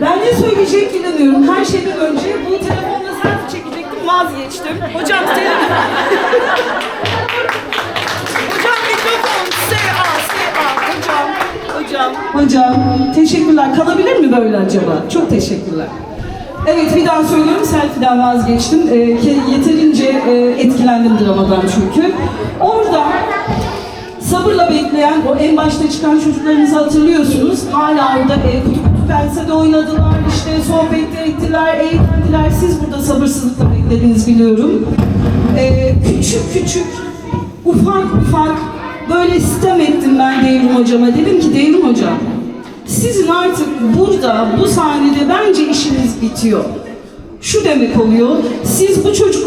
Ben ne söyleyeceğimi bilemiyorum. Her şeyden önce bu telefonla selfie çekecektim, vazgeçtim. Hocam telefon... Hocam mikrofon, S.A. S.A. Hocam, hocam. Hocam, teşekkürler. Kalabilir mi böyle acaba? Çok teşekkürler. Evet, bir daha söylüyorum. Selfie'den vazgeçtim. Ke- yeterince e, etkilendim dramadan çünkü. Orada sabırla bekleyen o en başta çıkan çocuklarınızı hatırlıyorsunuz. Hala orada e, kutu kutu pensede oynadılar, işte sohbet ettiler, eğlendiler. Siz burada sabırsızlıkla beklediniz biliyorum. E, küçük küçük, ufak ufak böyle sistem ettim ben Devrim Hocama. Dedim ki Devrim Hocam, sizin artık burada, bu sahnede bence işiniz bitiyor. Şu demek oluyor, siz bu yüreğinde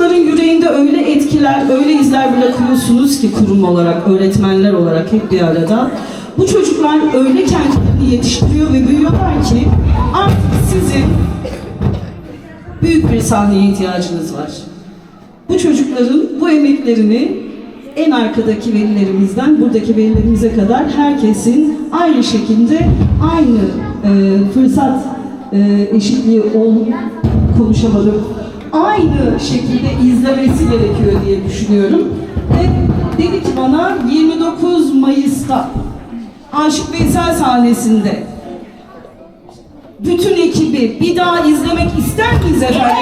etkiler, öyle izler bırakıyorsunuz ki kurum olarak, öğretmenler olarak hep bir arada. Bu çocuklar öyle kendilerini yetiştiriyor ve büyüyorlar ki artık sizin büyük bir sahneye ihtiyacınız var. Bu çocukların bu emeklerini en arkadaki velilerimizden buradaki velilerimize kadar herkesin aynı şekilde aynı e, fırsat e, eşitliği ol konuşamadım. Aynı şekilde izlemesi gerekiyor diye düşünüyorum. Ve dedi ki bana 29 Mayıs'ta Aşık Veysel sahnesinde bütün ekibi bir daha izlemek ister miyiz efendim?